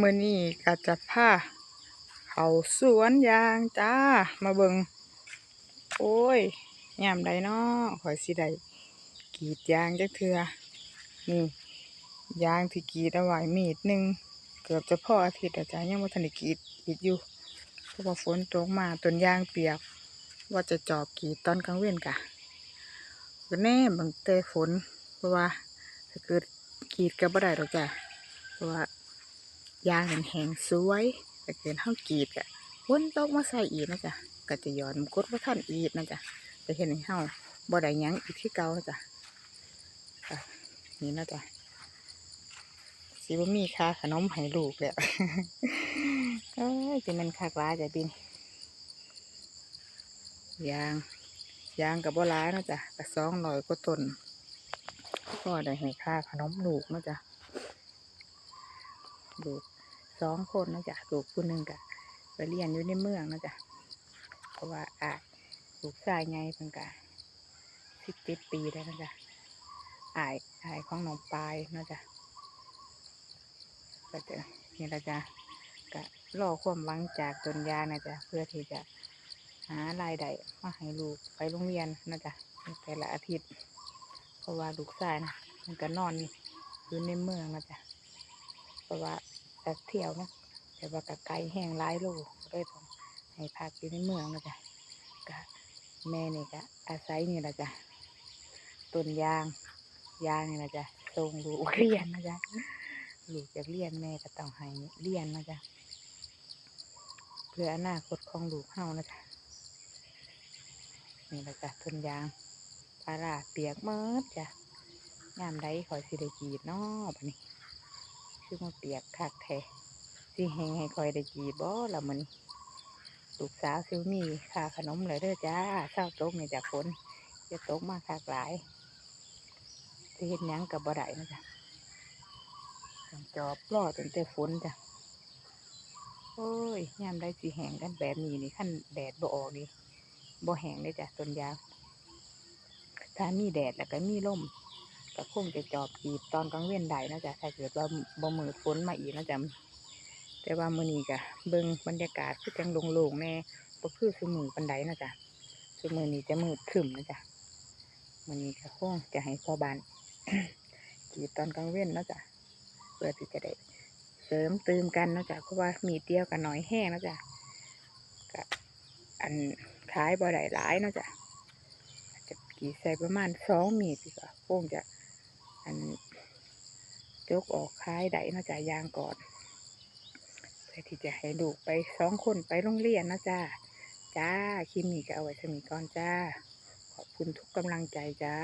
มื้อนี้ก็จะพาเขาสวนยางจ้า มาเบิ่งโอ้ยยามใดเน้อข้อยสิได้กรีดยางจักเทื่อนี่ยางที่กรีดเอาไว้มีดหนึ่งเกือบจะพ่ออาทิตย์แล้วจ้ะยังบ่ทันได้กรีดอีกอยู่เพราะว่าฝนตกมาต้นยางเปียก ว่าจะจอบกรีดตอนกลางเว้นกะก็แน่บางแต่ฝนเพราะว่าถ้าเกิดกรีดก็บ่ได้ดอกจ้ะเพราะว่า ยางแห้งๆสวยแต่เกินเฮากรีดกะฝนตกมาใส่อีกนะจ๊ะก็จะย้อนกดบ่ทันอีกนะจ๊ะจะเห็นให้เฮาบ่ได้ยังอีกที่เก่านะจ๊ะนี่นะจ๊ะสิบ่มีค่าขนมให้ลูกแล้วเอ้ยสิมันคักหลายจ้ะบินยางยางกับบ่หลายนะจ๊ะก็สองร้อยกว่าต้นก็ได้ให้ค่าขนมลูกนะจ๊ะ ลูกสองคนนะจ๊ะลูกผู้หนึ่งกะไปเรียนอยู่ในเมืองนะจ๊ะเพราะว่าอาลูกชายไงเพิ่นกะสิบเจ็ดปีแล้วนะจ๊ะอายอายของน้องปลายนะจ๊ะก็จะนี่ละจ๊ะก็รอความหวังจากต้นยานะจ๊ะเพื่อที่จะหารายได้มาให้ลูกไปโรงเรียนนะจ๊ะแต่ละอาทิตย์ เพราะว่าลูกชายนะมันก็นอนอยู่ในเมืองนะจ๊ะ ราะว่าจะเที่ยวนะแต่ว่าก็ไกลแห้งหลายโลเลยต้องให้พักอยู่ในเมืองนะจ๊ะก็แม่นี่ก็อาศัยนี่แหละจ๊ะต้นยางยางนี่นะจ๊ะส่งลูกเรียนนะจ๊ะลูกอยากเรียนแม่ก็ต้องให้เรียนนะจ๊ะเพื่ออนาคตของลูกเฮานะจ๊ะนี่แหละจ้ะต้นยางปลาร้าเปียกเมิดจ้ะงามใดขอยสิได้กีดนาะบัดนี้ คือมาเปียกคักแท้สิแหงให้คอยได้กรีดบ่ละมื้อนี้ลูกสาวซิวมีค่าขนมเลยเด้อจ้าเศร้าตกนี่จ้ะฝนจะตกมากคักหลายสิเฮ็ดหยังกับบ่ได้นะจ้ะจอบรอจนแต่ฝนจ้ะโอ้ยยามใดสิแหงกันแบบนี้นี่ขั้นแดดบ่ออกนี่บ่แหงเลยจ้ะต้นยางถ้ามีแดดแล้วก็มีลม ก็คงจะจอบกีดตอนกลางเว้นได้นะจ๊ะถ้าเกิดว่าบ่มืดฝนมาอีกนะจ๊ะแต่ว่ามื้อนี้ก็เบิ่งบรรยากาศคือจังโล่งๆแน่บ่คือซุมื้อปานใดนะจ๊ะซุมื้อนี้จะมืดครึ้มนะจ๊ะมื้อนี้ก็คงจะให้พ่อบ้านกรีดตอนกลางเว้นนะจ๊ะเพื่อที่จะได้เสริมเติมกันนะจ๊ะเพราะว่ามีเดียวกับน้อยแห้งนะจ๊ะก็อันขายบ่ได้หลายนะจ้ะจะกี่ใส่ประมาณสองมีดดีกว่าคงจะ อันยกออกคลายได้เนาะจ๊ะยางก่อนเพื่อที่จะให้ลูกไปสองคนไปโรงเรียนเนาะจ้าจ้าคลิปนี้ก็เอาไว้สมีก่อนจ้า ขอบคุณทุกกำลังใจจ้า